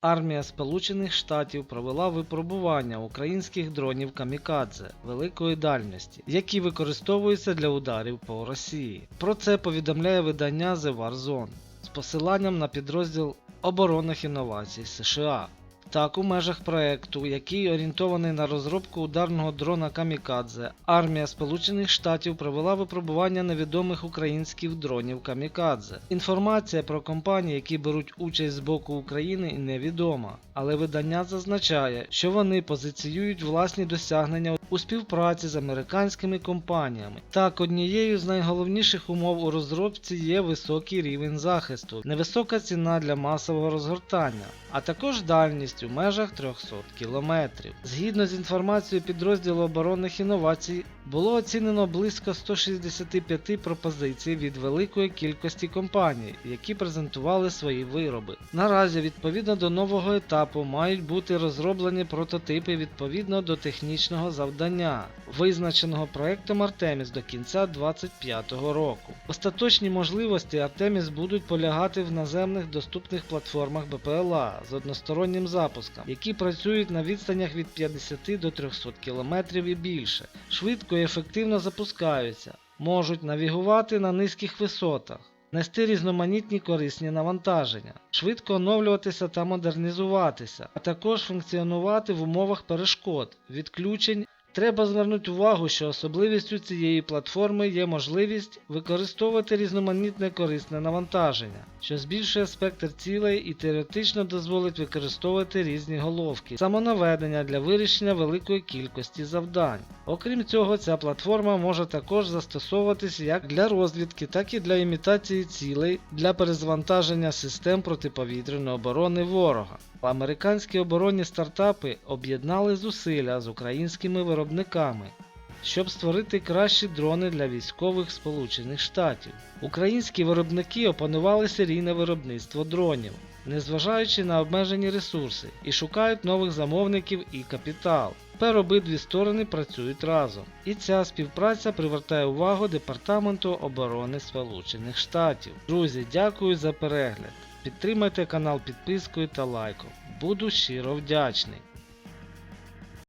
Армія Сполучених Штатів провела випробування українських дронів Камікадзе великої дальності, які використовуються для ударів по Росії. Про це повідомляє видання The War Zone з посиланням на підрозділ оборонних інновацій США. Так, у межах проекту, який орієнтований на розробку ударного дрона Камікадзе, армія Сполучених Штатів провела випробування невідомих українських дронів Камікадзе. Інформація про компанії, які беруть участь з боку України, невідома, але видання зазначає, що вони позиціюють власні досягнення у співпраці з американськими компаніями. Так, однією з найголовніших умов у розробці є високий рівень захисту, невисока ціна для масового розгортання, а також дальність у межах 300 км. Згідно з інформацією підрозділу оборонних інновацій, було оцінено близько 165 пропозицій від великої кількості компаній, які презентували свої вироби. Наразі, відповідно до нового етапу, мають бути розроблені прототипи відповідно до технічного завдання, визначеного проектом Artemis до кінця 2025 року. Остаточні можливості Artemis будуть полягати в наземних доступних платформах БПЛА з одностороннім запуском, які працюють на відстанях від 50 до 300 км і більше, швидко і ефективно запускаються, можуть навігувати на низьких висотах. Нести різноманітні корисні навантаження, швидко оновлюватися та модернізуватися, а також функціонувати в умовах перешкод, відключень. Треба звернути увагу, що особливістю цієї платформи є можливість використовувати різноманітне корисне навантаження, що збільшує спектр цілей і теоретично дозволить використовувати різні головки, самонаведення для вирішення великої кількості завдань. Окрім цього, ця платформа може також застосовуватись як для розвідки, так і для імітації цілей для перезвантаження систем протиповітряної оборони ворога. Американські оборонні стартапи об'єднали зусилля з українськими виробниками, щоб створити кращі дрони для військових Сполучених Штатів. Українські виробники опанували серійне виробництво дронів, незважаючи на обмежені ресурси, і шукають нових замовників і капітал. Тепер обидві сторони працюють разом, і ця співпраця привертає увагу Департаменту оборони Сполучених Штатів. Друзі, дякую за перегляд. Підтримайте канал підпискою та лайком. Буду щиро вдячний.